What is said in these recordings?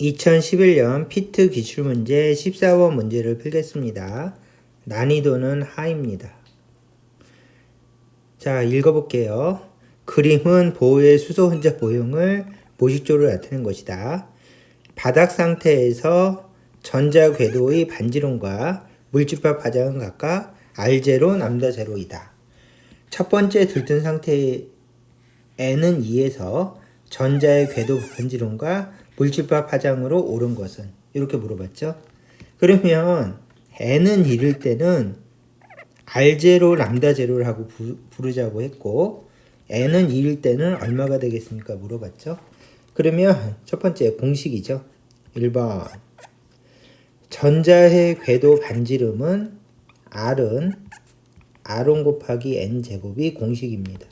2011년 피트 기출문제 14번 문제를 풀겠습니다. 난이도는 하입니다. 자, 읽어볼게요. 그림은 보호의 수소 혼자 모형을 모식조로 나타낸 것이다. 바닥 상태에서 전자 궤도의 반지름과 물집합 파장은 각각 R0, 남다 제로이다. 첫 번째 들뜬 상태에는 2에서 전자의 궤도 반지름과 물집합 파장으로 오른 것은 이렇게 물어봤죠. 그러면 n은 1일 때는 R0, 람다 제로를 하고 부, 부르자고 했고 n은 2일 때는 얼마가 되겠습니까? 물어봤죠. 그러면 첫 번째 공식이죠. 1번 전자의 궤도 반지름은 R은 R1 곱하기 N 제곱이 공식입니다.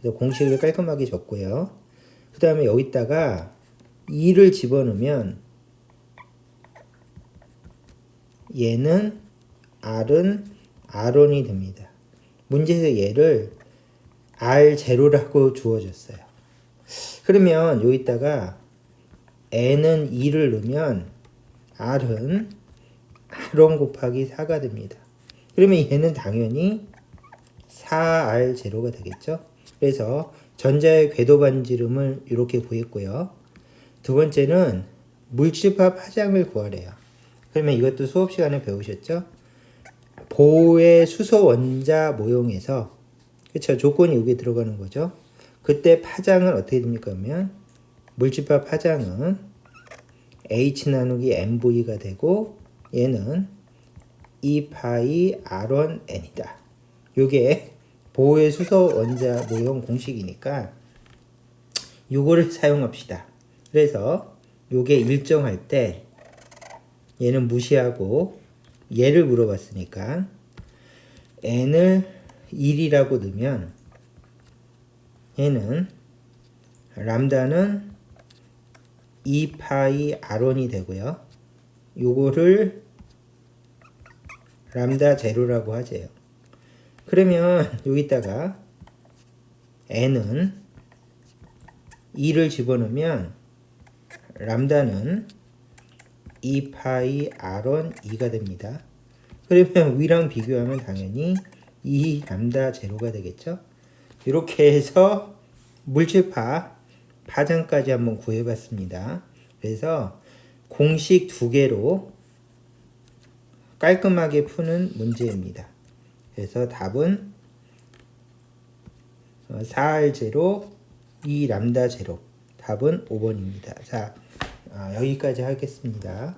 그래서 공식을 깔끔하게 적고요. 그 다음에 여기다가 2를 집어넣으면 얘는 R은 R1이 됩니다. 문제에서 얘를 R0라고 주어졌어요. 그러면 여기다가 N은 2를 넣으면 R은 R1 곱하기 4가 됩니다. 그러면 얘는 당연히 4R0가 되겠죠. 그래서 전자의 궤도 반지름을 이렇게 구했고요. 두 번째는 물집합 파장을 구하래요. 그러면 이것도 수업 시간에 배우셨죠? 보의 수소 원자 모형에서 그렇죠 조건이 여기 들어가는 거죠. 그때 파장은 어떻게 됩니까? 그러면 물집합 파장은 h 나누기 mv가 되고 얘는 2파이 r1n이다. 요게 보의 수소 원자 모형 공식이니까 요거를 사용합시다. 그래서 요게 일정할 때 얘는 무시하고 얘를 물어봤으니까 n을 1이라고 넣으면 얘는 람다는 2파이 r1이 되고요. 요거를 람다 제로라고 하재요. 그러면 여기다가 n은 2를 집어넣으면 람다는 2파이 r1 2가 됩니다. 그러면 위랑 비교하면 당연히 2 람다 제로가 되겠죠. 이렇게 해서 물질파 파장까지 한번 구해봤습니다. 그래서 공식 두 개로 깔끔하게 푸는 문제입니다. 그래서 답은 4R 제로 2 람다 제로 답은 5번입니다. 자 아, 여기까지 하겠습니다.